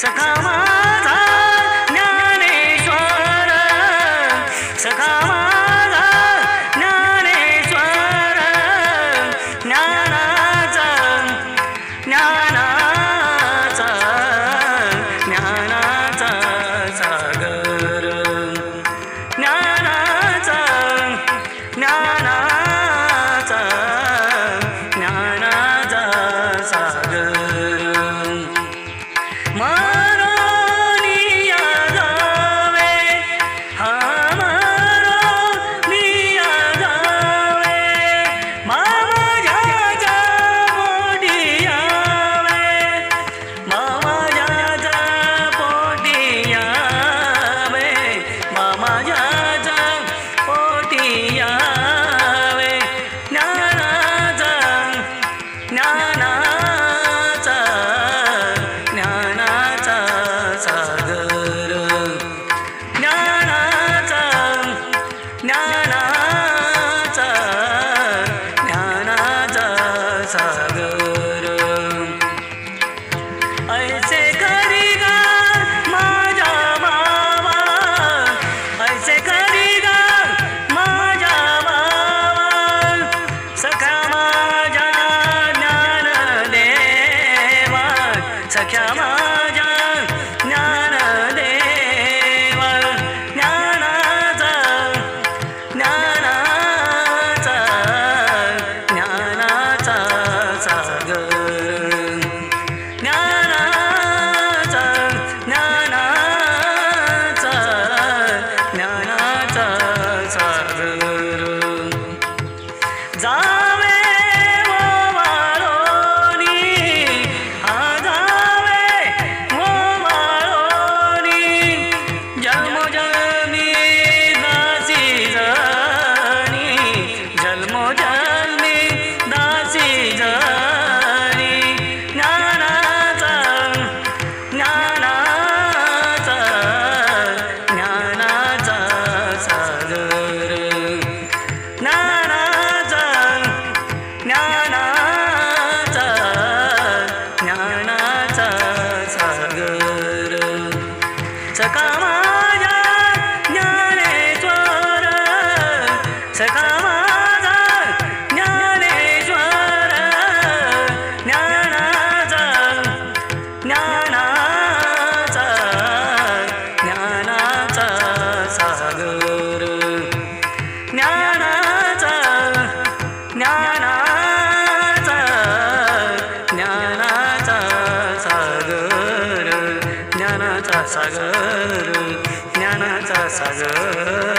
सखा ಸಾಗೋ सका माझा ज्ञानेश्वर. सका ज्ञानेश्वर. ज्ञानाचा ज्ञानाचा ज्ञानाचा सागर. ज्ञानाचा ज्ञानाचा ज्ञानाचा सागर ज्ञानाचा सागर.